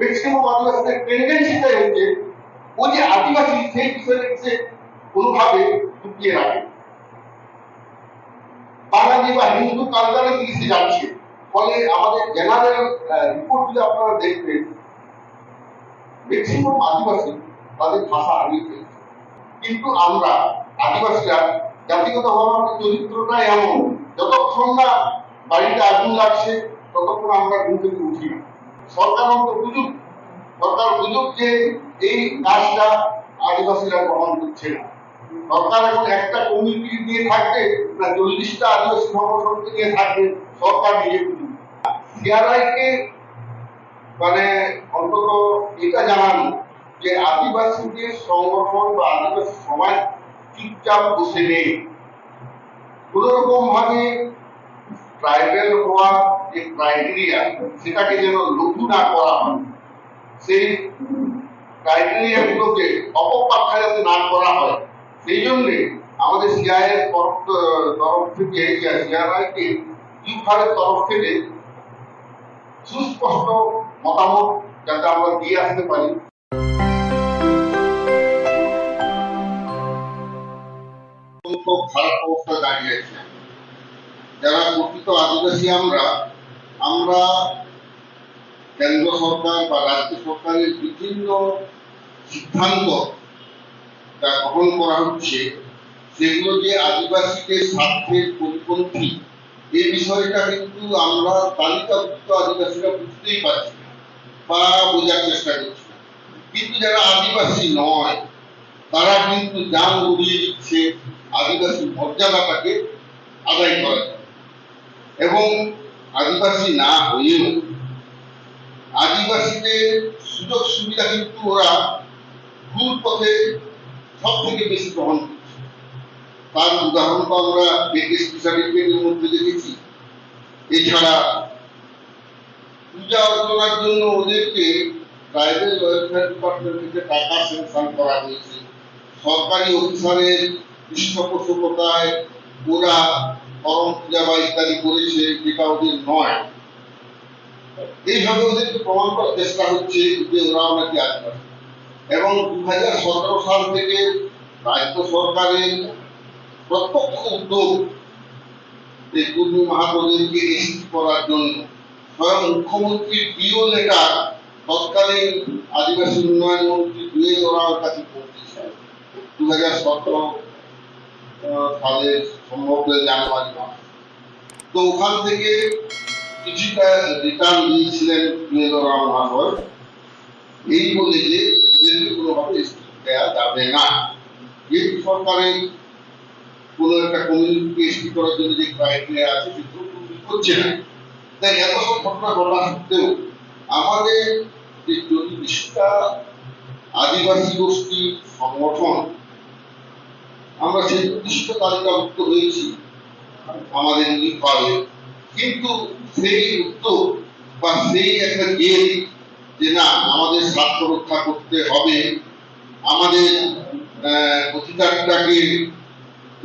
Maximum আদিবাসীদের টেন্ডেন্সিটাই হচ্ছে ও যে আদিবাসী সেই বিষয়টাকে কোনোভাবে লুকিয়ে রাখে বাঙালি বা হিন্দু কালচারের দিকে যাচ্ছে। ফলে আমাদের জেনারেল রিপোর্ট যদি আপনারা দেখবেন ম্যাক্সিমাম আদিবাসী তাদের ভাষা হারিয়ে ফেলছে। কিন্তু আমরা আদিবাসীরা জাতিগত ভাবে চরিত্রটা এমন, যতক্ষণ না বাড়িতে আগুন লাগছে, ততক্ষণ আমরা ঘুম থেকে উঠি না। আদিবাসীরা গ্রহণ করছে না। সরকার এখন একটা দিয়ে থাকবে না, চল্লিশটা আদিবাসী সংগঠনকে নিয়ে থাকবে, সরকার নিজে মানে অন্তত এটা জানানো যে আদিবাসীদের সংগঠন বা আদিবাসী সমাজ চুপচাপ বসে নেই। কোন রকম ভাবে ট্রাইবেল হওয়া যে ক্রাইটেরিয়া, সেটাকে যেন লঘু না করা হয়, সেই ক্রাইটেরিয়া গুলোকে অপব্যাখ্যা যাতে না করা হয়, সেই জন্যে আমাদের সিআই এর তরফ তরফ থেকে সিআরআই কে ইউফারের তরফ থেকে সুস্পষ্ট মতামত যাতে আমরা দিয়ে আসতে পারি। অত্যন্ত খারাপ অবস্থায় দাঁড়িয়ে আছে। যারা প্রকৃত আদিবাসী আমরা আমরা কেন্দ্র সরকার বা রাজ্য সরকারের বিভিন্ন সিদ্ধান্ত যা গ্রহণ করা হচ্ছে, সেগুলো যে আদিবাসীদের স্বার্থের পরিপন্থী এই বিষয়টা কিন্তু আমরা তালিকাভুক্ত আদিবাসীরা বুঝতেই পারছি বা বোঝার চেষ্টা করছি কিন্তু যারা আদিবাসী নয়, তারা কিন্তু যান উড়িয়ে দিচ্ছে আদিবাসী মর্যাদাটাকে আদায় জন্য। এবং আদিবাসী না হয়েও আদিবাসীদের সুযোগ সুবিধা কিন্তু ওরা ভুল পথে সব থেকে বেশি গ্রহণ করছে। তার উদাহরণ তো আমরা মধ্যে দেখেছি। এছাড়া পূজা অর্চনার জন্য ওদেরকে ট্রাইবেল ওয়েলফেয়ার ডিপার্টমেন্ট থেকে টাকা করা হয়েছে। সরকারি অফিসারের পৃষ্ঠপোষকতায় ওরা করম পূজা বা ইত্যাদি করেছে যেটা ওদের নয় এইভাবে ওদেরকে প্রমাণ করার চেষ্টা হচ্ছে যে ওরাও নাকি আদিবাসী। এবং দু হাজার সতেরো সাল থেকে রাজ্য সরকারের প্রত্যক্ষ উদ্যোগ যে কুর্মী মাহাতোদেরকে এসটি করার জন্য। স্বয়ং মুখ্যমন্ত্রীর প্রিয় লেটার তৎকালীন আদিবাসী উন্নয়ন মন্ত্রী জুয়েল ওরাওর কাছে পৌঁছেছে। দু হাজার সতেরো সালের সম্ভবত জানুয়ারি মাস। তো ওখান থেকে কিছুটা রিটার্ন দিয়েছিলেন ওরাও মহাশয় এই বলে যে কোনোভাবে দেওয়া যাবে না। যেহেতু সরকারের কোনো একটা কমিউনিটিকে এসটি করার জন্য যে ক্রাইটেরিয়া আছে সেগুলো করছে না। তাই এত সব ঘটনা ঘটা সত্ত্বেও আমাদের যে চল্লিশটা আদিবাসী গোষ্ঠী, সংগঠন আমরা সেই নির্দিষ্ট তালিকাভুক্ত হয়েছি, আমাদের নিপালে কিন্তু সেই উদ্যোগ বা সেই একটা জেদ যে না, আমাদের স্বার্থ রক্ষা করতে হবে, আমাদের অধিকারটাকে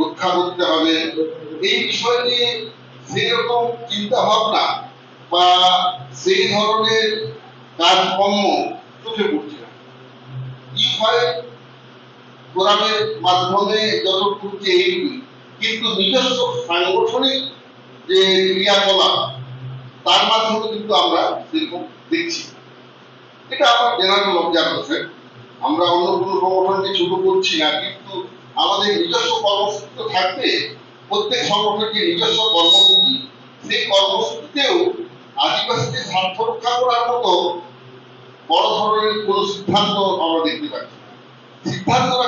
রক্ষা করতে হবে, এই বিষয় নিয়ে সেই রকম চিন্তা ভাবনা বা সেই ধরনের কাজকর্ম চোখে পড়ছে না। ইউফাই ফোরামের মাধ্যমে যত করছে এইগুলি কিন্তু নিজস্ব সাংগঠনিক যে ক্রিয়াকলাপ, তার মাধ্যমে কিন্তু আমরা সেরকম দেখছি। এটা আমার জেনারেল অবজারভেশন আমরা অন্য কোনো সংগঠনকে ছোট করছি না, কিন্তু আমাদের নিজস্ব কর্মসূচি থাকবে প্রত্যেক সংগঠনের নিজস্ব কর্মসূচি, সেই কর্মসূচিতেও আদিবাসীদের স্বার্থ রক্ষা করার মতো বড় ধরনের কোনো সিদ্ধান্ত আমরা দেখতে পাচ্ছি সিদ্ধান্তটা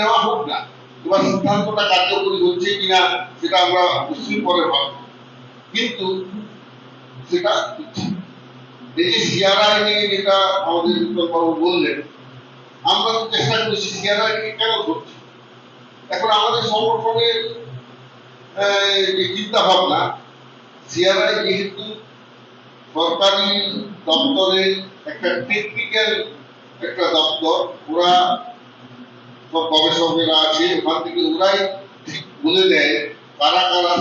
নেওয়া হোক না। এবার সিদ্ধান্তটা কার্যকরী হচ্ছে কিনা, সেটা আমরা কিন্তু সেটা এই যে নিয়ে যেটা আমাদের উত্তরবাবু বললেন, আমরা তো চেষ্টা কে কেন ধরছি? এখন আমাদের সংগঠনের যে চিন্তা ভাবনা সিআরআই যেহেতু সরকারি দপ্তরে একটা টেকনিক্যাল একটা দপ্তর, ওরা সব গবেষকেরা আছে, ওখান থেকে ওরাই ঠিক বলে দেয়, কারা কারা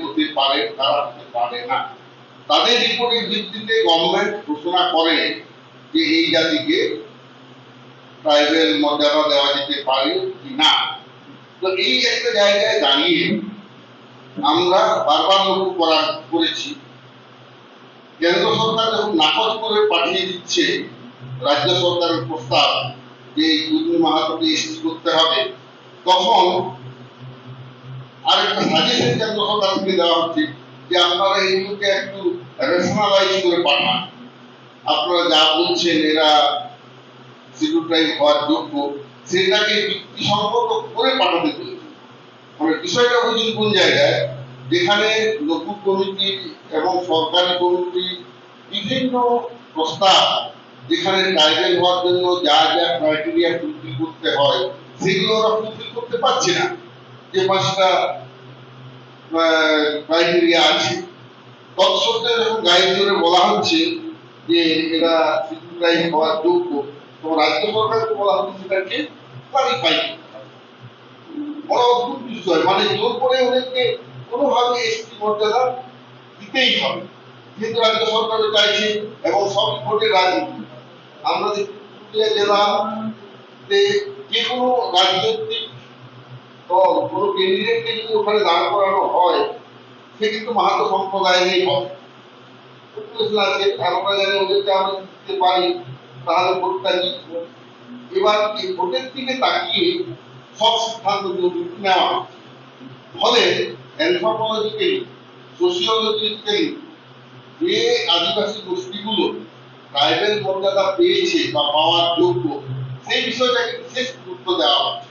করতে পারে, কারা পারে না। তাদের রিপোর্টের ভিত্তিতে গভর্নমেন্ট ঘোষণা করে যে এই জাতিকে ট্রাইবেল মর্যাদা দেওয়া যেতে পারে কি না। তো এই একটা জায়গায় দাঁড়িয়ে আমরা বারবার লক্ষ্য করা করেছি, কেন্দ্র সরকার যখন নাকচ করে পাঠিয়ে দিচ্ছে, রাজ্য সরকারের প্রস্তাব যে দুর্নীতি মাহাতোকে এসটি করতে হবে, তখন আরেকটা সাজেশন কেন্দ্র সরকার থেকে দেওয়া হচ্ছে যে আপনারা এইগুলোকে একটু রেশনালাইজ করে পাঠান। আপনারা যা বলছেন, এরা হওয়ার যোগ্য, সেটাকে যুক্তিসঙ্গত করে পাঠাতে চলেছে। মানে বিষয়টা বুঝুন কোন জায়গায়? যেখানে লঘু কমিটি এবং সরকারি কমিটি বিভিন্ন প্রস্তাব যেখানে ট্রাইবেল হওয়ার জন্য যা যা ক্রাইটেরিয়া ফুলফিল করতে হয়, সেগুলো ওরা ফুলফিল করতে পারছে না। যে পাঁচটা ক্রাইটেরিয়া আছে। তৎসত্ত্বেও যখন গায়ে জোরে বলা হচ্ছে যে এরা ট্রাইব হওয়ার যোগ্য তো রাজ্য সরকারকে বলা হচ্ছে সেটাকে ক্লারিফাই বড় অদ্ভুত বিষয়। মানে জোর করে ওদেরকে কোনোভাবে এসটি মর্যাদা দিতেই হবে। যেহেতু রাজ্য সরকারও চাইছে এবং সব ভোটের রাজনীতি আমরা যে পুরুলিয়া জেলাতে যে কোনো রাজনৈতিক দল, কোনো ক্যান্ডিডেটকে যদি ওখানে দাঁড় করানো হয়, সে কিন্তু মাহাতো সম্প্রদায়েরই পপুলেশন আছে আমরা জানি ওদেরকে আমরা দিতে পারি, তাহলে ভোটটা জিতবো। এবার এই ভোটের দিকে তাকিয়ে সব সিদ্ধান্ত নেওয়া। ফলে অ্যানথ্রোপোলজিক্যালি সোশিওলজিক্যালি যে আদিবাসী গোষ্ঠীগুলো ট্রাইবেল মর্যাদা পেয়েছে বা পাওয়ার যোগ্য, সেই বিষয়টাকে বিশেষ গুরুত্ব দেওয়া হচ্ছে।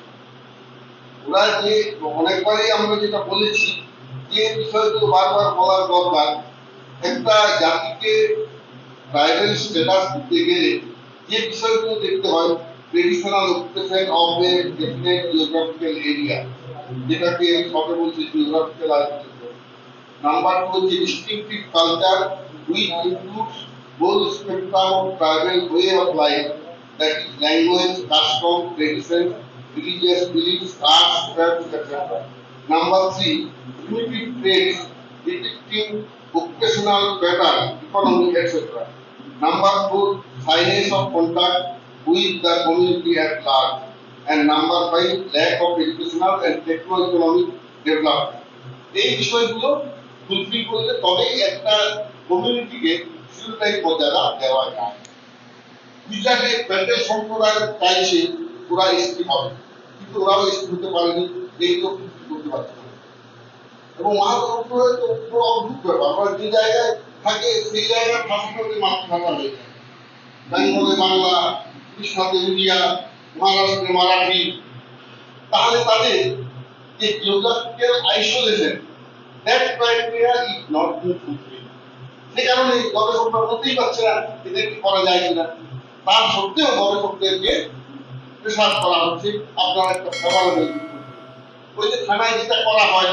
ওরা যে অনেকবারই আমরা যেটা বলেছি, যে বিষয়গুলো বারবার বলার দরকার। একটা জাতিকে ট্রাইবেল স্ট্যাটাস দিতে গেলে যে বিষয়গুলো দেখতে হয় traditional occupation of a definite geographical area যেটাকে সবে বলছে জিওগ্রাফিক্যাল নাম্বার টু হচ্ছে culture which includes whole spectrum of tribal way of life that is language, custom, tradition, religious beliefs, arts, crafts, etc. Number three, primitive traits depicting occupational pattern, economy, etc. Number four, shyness of contact with the community at large. And number five, lack of educational and techno-economic development. এই বিষয়গুলো fulfil করলে তবেই একটা কমিউনিটিকে শিশুটাই মর্যাদা দেওয়া যায় বিচারে প্যান্ডেল সম্প্রদায় চাইছে ওরা এসপি হবে। কিন্তু ওরাও এসপি হতে পারেনি, এই তো করতে পারছে এবং মাহাতো তো পুরো অদ্ভুত ব্যাপার আমরা যে জায়গায় থাকে, সেই জায়গার ভাষাটাকে মাতৃভাষা হয়ে যায়। বেঙ্গলে বাংলা কৃষ্ণাতে উড়িয়া, মহারাষ্ট্রে মারাঠি, তাহলে তাদের যে geographical isolation that criteria is not being fulfil সে কারণে গবেষকরা বলতেই পারছে না এদের কি করা যায় কিনা? তার সত্ত্বেও গবেষকদেরকে প্রেসার করা হচ্ছে, আপনার একটা ওই যে থানায় যেটা করা হয়,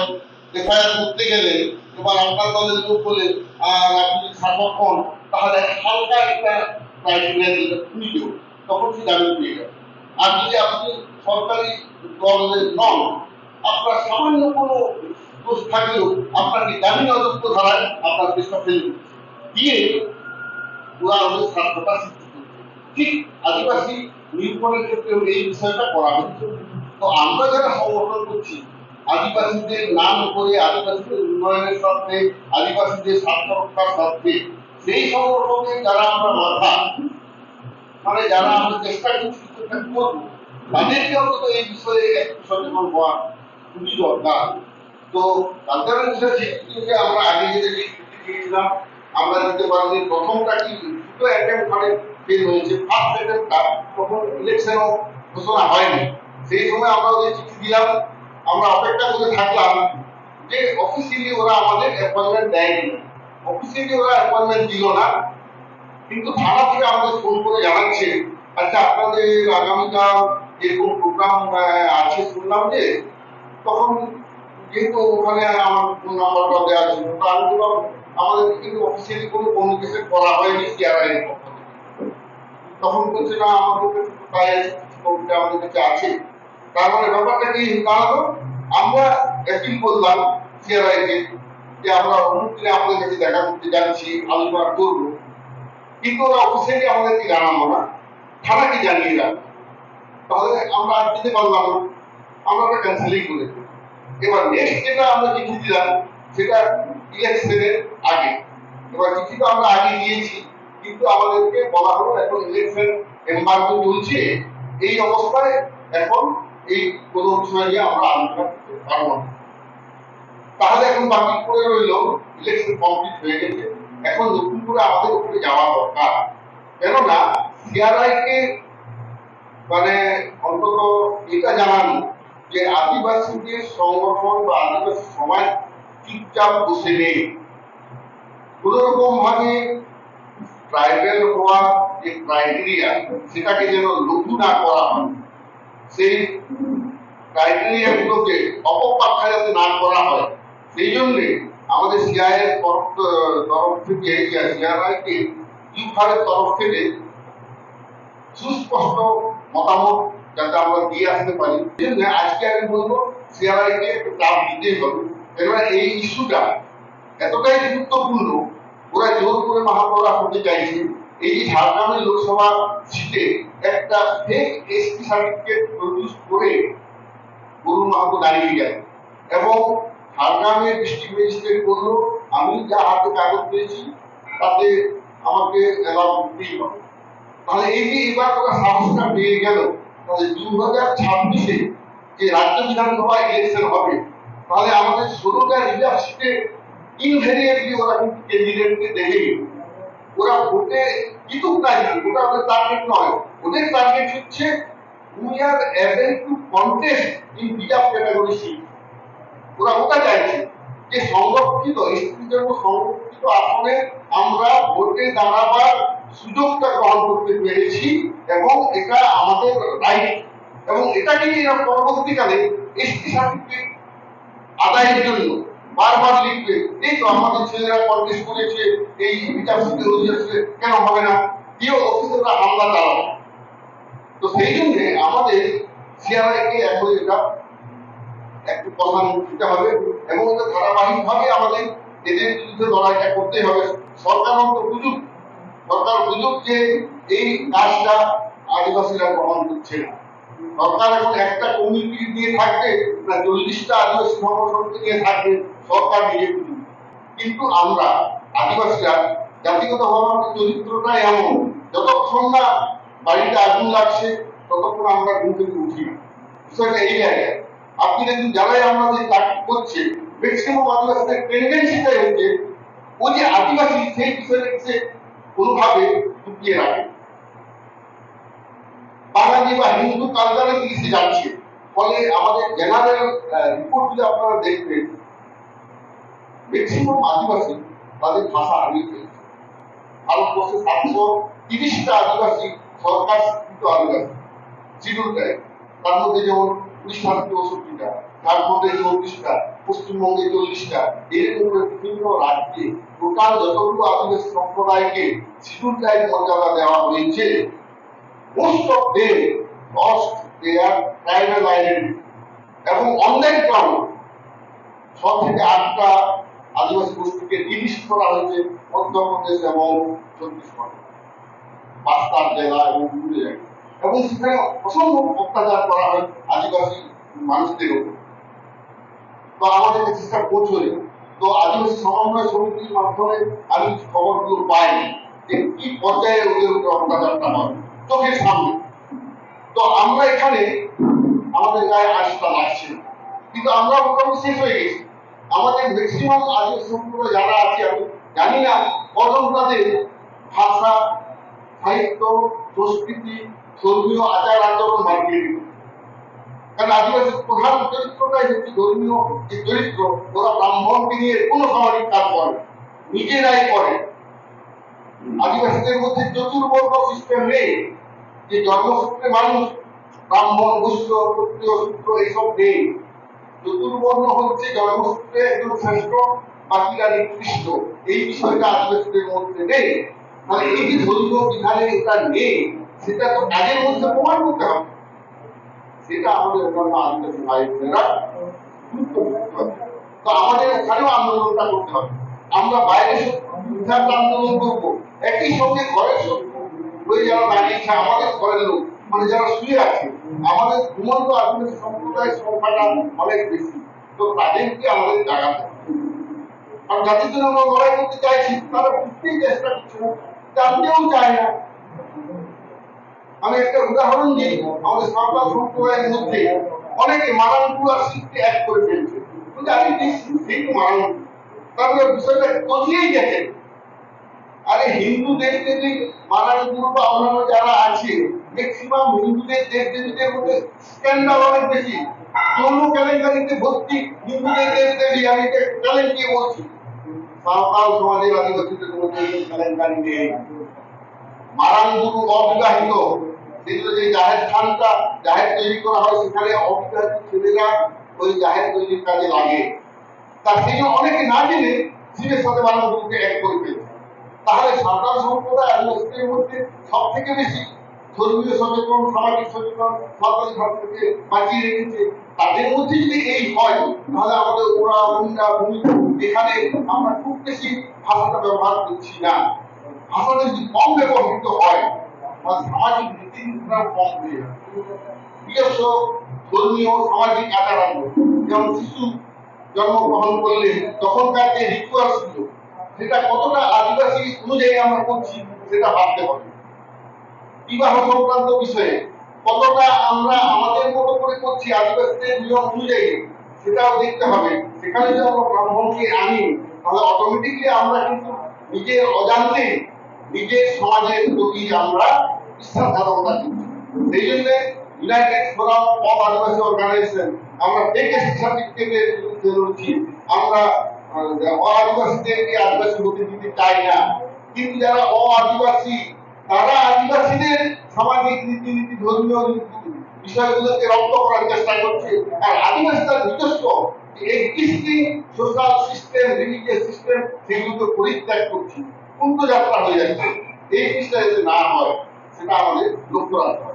এফআইআর করতে গেলে, এবার আপনার দলের লোক আর আপনি হন। তাহলে হালকা একটা ক্রাইটেরিয়া দিলে নিতেও তখন সে জামিন পেয়ে যাবে আর যদি আপনি সরকারি দলের নন, আপনার সামান্য কোনো দোষ থাকলেও আপনাকে জামিন অযোগ্য ধারায় আপনার দেশটা ফেলে দিচ্ছে। দিয়ে ওরা ওদের স্বার্থটা ঠিক আদিবাসী নিরূপণের ক্ষেত্রে এই বিষয়টা করা হচ্ছে। তো আমরা যারা সংগঠন করছি, আদিবাসীদের নাম করে আদিবাসীদের উন্নয়নের স্বার্থে, আদিবাসীদের স্বার্থ রক্ষার স্বার্থে সেই সংগঠনের যারা আমরা মাথা মানে যারা আমরা চেষ্টা করছি চেষ্টা করব, তাদেরকে অন্তত এই বিষয়ে সচেতন হওয়া খুবই দরকার। তো কালচারাল রিসার্চ আমরা আগে যেটা দিয়েছিলাম আমরা দিতে পারি প্রথমটা কি? দুটো অ্যাটেম্প মানে ফেল হয়েছে। ফার্স্ট অ্যাটেম্পটা তখন ইলেকশনও ঘোষণা হয়নি। সেই সময় আমরা ওদের চিঠি দিলাম। আমরা অপেক্ষা করে থাকলাম যে অফিসিয়ালি ওরা আমাদের অ্যাপয়েন্টমেন্ট দেয়নি। অফিসিয়ালি ওরা অ্যাপয়েন্টমেন্ট দিল না। কিন্তু থানা থেকে আমাদের ফোন করে জানাচ্ছে আচ্ছা আপনাদের আগামীকাল এরকম প্রোগ্রাম আছে? শুনলাম যে তখন যেহেতু ওখানে আমার ফোন নাম্বারটা দেওয়া ছিল, তো আমি আমাদের কিন্তু অফিসিয়ালি কোনো কমিউনিকেশন করা হয়নি এর পক্ষ তখন বলছে, না আমাদের কাছে তো তাই আমাদের কাছে আছে। তার মানে ব্যাপারটা কি? দাঁড়াল আমরা অ্যাপিল করলাম সিআরআই কে যে আমরা অমুক দিনে আপনাদের কাছে দেখা করতে যাচ্ছি, আলোচনা করব। কিন্তু ওরা অফিসিয়ালি আমাদেরকে জানাব না। থানাকে জানিয়ে রাখব তাহলে আমরা আর দিতে পারলাম না। আমরা ওটা ক্যান্সেলই করে। এবার নেক্সট যেটা আমরা চিঠি দিলাম, সেটা ইলেকশনের আগে। এবার চিঠিটা আমরা আগে দিয়েছি কিন্তু আমাদেরকে বলা হলো এখন ইলেকশন এম্বার্গো চলছে। এই অবস্থায় এখন এই কোনো বিষয় নিয়ে আমরা আলোচনা করতে পারব না। তাহলে এখন বাকি পড়ে রইল ইলেকশন কমপ্লিট হয়ে গেছে। এখন নতুন করে আমাদের উপরে যাওয়া দরকার। কেননা সিআরআই কে মানে অন্তত এটা জানানো যে আদিবাসীদের সংগঠন বা আদিবাসী সমাজ চুপচাপ বসে নেই কোন রকম ভাবে ট্রাইবেল হওয়া যে ক্রাইটেরিয়া সেটাকে যেন লঘু না করা হয়, সেই ক্রাইটেরিয়া গুলোকে অপব্যাখ্যা যাতে না করা হয়, সেই জন্যে আমাদের সিআই এর তরফ তরফ থেকে সিআরআই কে ইউফারের তরফ থেকে সুস্পষ্ট মতামত যাতে আমরা দিয়ে আসতে পারি আজকে আমি বলব সিআরআই কে একটু চাপ দিতেই হবে। এবার এই ইস্যুটা এতটাই গুরুত্বপূর্ণ, ওরা জোর করে মহাপড়া করতে চাইছে। এই যে ঝাড়গ্রামের লোকসভা সিটে একটা ফেক এসপি সার্টিফিকেট প্রডিউস করে গরু মাহাতো দাঁড়িয়ে যায় এবং ঝাড়গ্রামের ডিস্ট্রিক্ট ম্যাজিস্ট্রেট বলল, আমি যা হাতে কাগজ পেয়েছি, তাতে আমাকে অ্যালাউ করতেই হবে। তাহলে এই যে এবার ওরা সাহসটা পেয়ে গেল, তাহলে দু হাজার ছাব্বিশে যে রাজ্য বিধানসভা ইলেকশন হবে তাহলে আমাদের ষোলোটা রিজার্ভ সিটে ইনভেরিয়েটলি ওরা কিন্তু ক্যান্ডিডেটকে দেবে ওরা ভোটে জিতুক না ওটা ওদের টার্গেট নয়। ওদের টার্গেট হচ্ছে we are to contest in category ওরা ওটা চাইছে যে সংরক্ষিত জন্য সংরক্ষিত আসনে আমরা ভোটে দাঁড়াবার সুযোগটা গ্রহণ করতে পেরেছি এবং এটা আমাদের রাইট এবং এটাকে পরবর্তীকালে এসটি সার্টিফিকেট আদায়ের জন্য বারবার লিখবে, এই তো আমাদের ছেলেরা কন্টেস্ট করেছে, এই বিচার সিটে হয়েছে কেন হবে না? কেউ অফিসাররা হামলা চালাবে তো সেই জন্য আমাদের সিআরআই কে এখন এটা একটু প্রধান দিতে হবে এবং এটা ধারাবাহিকভাবে আমাদের এদের বিরুদ্ধে লড়াইটা করতে হবে। সরকার অন্তত বুঝুক, সরকার বুঝুক যে এই কাজটা আদিবাসীরা গ্রহণ করছে না। সরকার এখন একটা কমিটি নিয়ে থাকবে, না চল্লিশটা আদিবাসী সংগঠনকে নিয়ে থাকবে, সরকার নিজে কিন্তু আমরা, আদিবাসীরা জাতিগত ভাবে চরিত্রটা এমন, যতক্ষণ না বাড়িতে আগুন লাগছে, ততক্ষণ আমরা ঘুম থেকে উঠি না। বিষয়টা এই জায়গায়? আপনি দেখুন, যারাই আমাদের চাকরি করছে ম্যাক্সিমাম আদিবাসীদের টেন্ডেন্সিটাই হচ্ছে ও যে আদিবাসী সেই বিষয়টাকে কোনোভাবে লুকিয়ে রাখে। বাঙালি বা হিন্দু কালচারে মিশে যাচ্ছে। ফলে আমাদের জেনারেল রিপোর্ট যদি আপনারা দেখবেন ম্যাক্সিমাম আদিবাসী তাদের ভাষা হারিয়ে ফেলছে। ভারতবর্ষে সাতশো তিরিশটা আদিবাসী, সরকার স্বীকৃত আদিবাসী শিডিউল দেয়। তার মধ্যে যেমন উড়িষ্যার চৌষট্টিটা, ঝাড়খণ্ডে চৌত্রিশটা পশ্চিমবঙ্গে চল্লিশটা এরকম বিভিন্ন রাজ্যে টোটাল যতগুলো আদিবাসী সম্প্রদায়কে শিডিউল ট্রাইব মর্যাদা দেওয়া হয়েছে most of them lost their tribal identity এবং অন দ্যাট গ্রাউন্ড ছ থেকে আটটা আদিবাসী গোষ্ঠীকে ডিলিস্ট করা হয়েছে মধ্যপ্রদেশ এবং ছত্তিশগড়। বাস্তার জেলা এবং বিভিন্ন জায়গায় এবং সেখানে অসম্ভব অত্যাচার করা হয় আদিবাসী মানুষদের উপর। তো আমাদের সেটা পৌঁছয় তো আদিবাসী সমন্বয় সমিতির মাধ্যমে আমি খবরগুলো পাইনি যে কি পর্যায়ে ওদের উপর অত্যাচারটা হয়। চোখের সামনে। তো আমরা এখানে আমাদের গায়ে আশটা লাগছে কিন্তু আমরা মোটামুটি শেষ হয়ে গেছি। আমাদের ম্যাক্সিমাম আদিবাসী সম্প্রদায় যারা আছে, আমি জানি না কজন তাদের ভাষা, সাহিত্য, সংস্কৃতি, ধর্মীয় আচার আচরণ মানিয়ে নিল। কারণ আদিবাসী প্রধান চরিত্রটাই হচ্ছে ধর্মীয় যে চরিত্র, ওরা ব্রাহ্মণকে নিয়ে কোনো সামাজিক কাজ করে। নিজেরাই করে। আদিবাসীদের মধ্যে চতুর্বর্গ সিস্টেম নেই। যে জন্মসূত্রে মানুষ ব্রাহ্মণ বৈশ্য ক্ষত্রিয় সূত্র এইসব নেই। চতুর্বর্ণ হচ্ছে জন্মসূত্রে একজন শ্রেষ্ঠ বাকিরা নিকৃষ্ট। এই বিষয়টা আদিবাসীদের মধ্যে নেই। মানে এই যে ধর্মীয় বিধানে এটা নেই, সেটা তো কাজের মধ্যে প্রমাণ করতে হবে। সেটা আমাদের অন্যান্য আদিবাসী ভাই বোনেরা তো আমাদের ওখানেও আন্দোলনটা করতে হবে। আমরা বাইরে আন্দোলন করব। একই সঙ্গে ঘরের শত্রু ওই যারা দাঁড়িয়েছে আমাদের ঘরের লোক মানে যারা শুয়ে আছে, আমাদের ঘুমন্ত আদিবাসী সম্প্রদায়ের সংখ্যাটা অনেক বেশি। তো তাদেরকে আমাদের জাগাতে আর জন্য আমরা লড়াই করতে চাইছি, তারা বুঝতেই চেষ্টা করছে। না জানতেও চায় না। আমি একটা উদাহরণ দিই, আমাদের সাঁওতাল সম্প্রদায়ের মধ্যে অনেকে মারানপুর আর শিখতে এক করে ফেলছে কিন্তু আমি ঠিক মারানপুর। তারপরে বিষয়টা কচিয়েই দেখেন আরে হিন্দু দেব দেবী মারানপুর বা অন্যান্য যারা আছে ম্যাক্সিমাম হিন্দুদের দেবীদের মধ্যে স্ক্যান্ডাল অনেক বেশি কেলেঙ্কারিতে ভর্তি হিন্দুদের বলছি। সাঁওতাল সমাজের এই কেলেঙ্কারি নেই। মারানগুরু অবিবাহিত সেগুলো যে জাহের স্থানটা জাহের তৈরি করা হয় সেখানে অবিবাহিত ছেলেরা ওই জাহের তৈরির কাজে লাগে। তার সেই অনেকে না জেনে শিবের সাথে মারানগুরুকে এক করে ফেলছে। তাহলে সাঁওতাল সম্প্রদায় আদিবাসীদের মধ্যে সব থেকে বেশি ধর্মীয় সচেতন, সামাজিক সচেতন সাঁওতালি ভাষাকে বাঁচিয়ে রেখেছে। তাদের মধ্যে যদি এই হয়, তাহলে আমাদের ওরা মুন্ডা ভূমি এখানে আমরা খুব বেশি ভাষাটা ব্যবহার করছি না। ভাষাটা যদি কম ব্যবহৃত হয় তাহলে সামাজিক রীতিনীতিটা কম হয়ে যাবে। নিজস্ব ধর্মীয়, সামাজিক আচারণ, যেমন শিশু জন্মগ্রহণ করলে তখনকার যে রিচুয়াল ছিল সেটা কতটা আদিবাসী অনুযায়ী আমরা করছি সেটা ভাবতে হবে। বিবাহ সংক্রান্ত বিষয়ে কতটা আমরা আমাদের মতো করে করছি আদিবাসীদের নিয়ম অনুযায়ী সেটাও দেখতে হবে। সেখানে যদি আমরা ব্রাহ্মণকে আনি, তাহলে অটোমেটিকলি আমরা কিন্তু নিজের অজান্তে নিজের সমাজের প্রতি আমরা বিশ্বাসঘাতকতা করছি। সেই জন্য united forum of Adivasi organisation আমরা থেকে সার্টিফিকেটের বিরুদ্ধে লড়ছি। আমরা আহ, অ-আদিবাসীদেরকে আদিবাসী হতে দিতে চাই না। কিন্তু যারা অ-আদিবাসী তারা আদিবাসীদের সামাজিক রীতিনীতি ধর্মীয় বিষয়গুলোকে রপ্ত করার চেষ্টা করছে। আর আদিবাসী তার নিজস্ব existing social system religious system সেগুলোকে পরিত্যাগ করছে। উল্টো যাত্রা হয়ে যাচ্ছে। এই জিনিসটা যাতে না হয় সেটা আমাদের লক্ষ্য রাখতে হবে।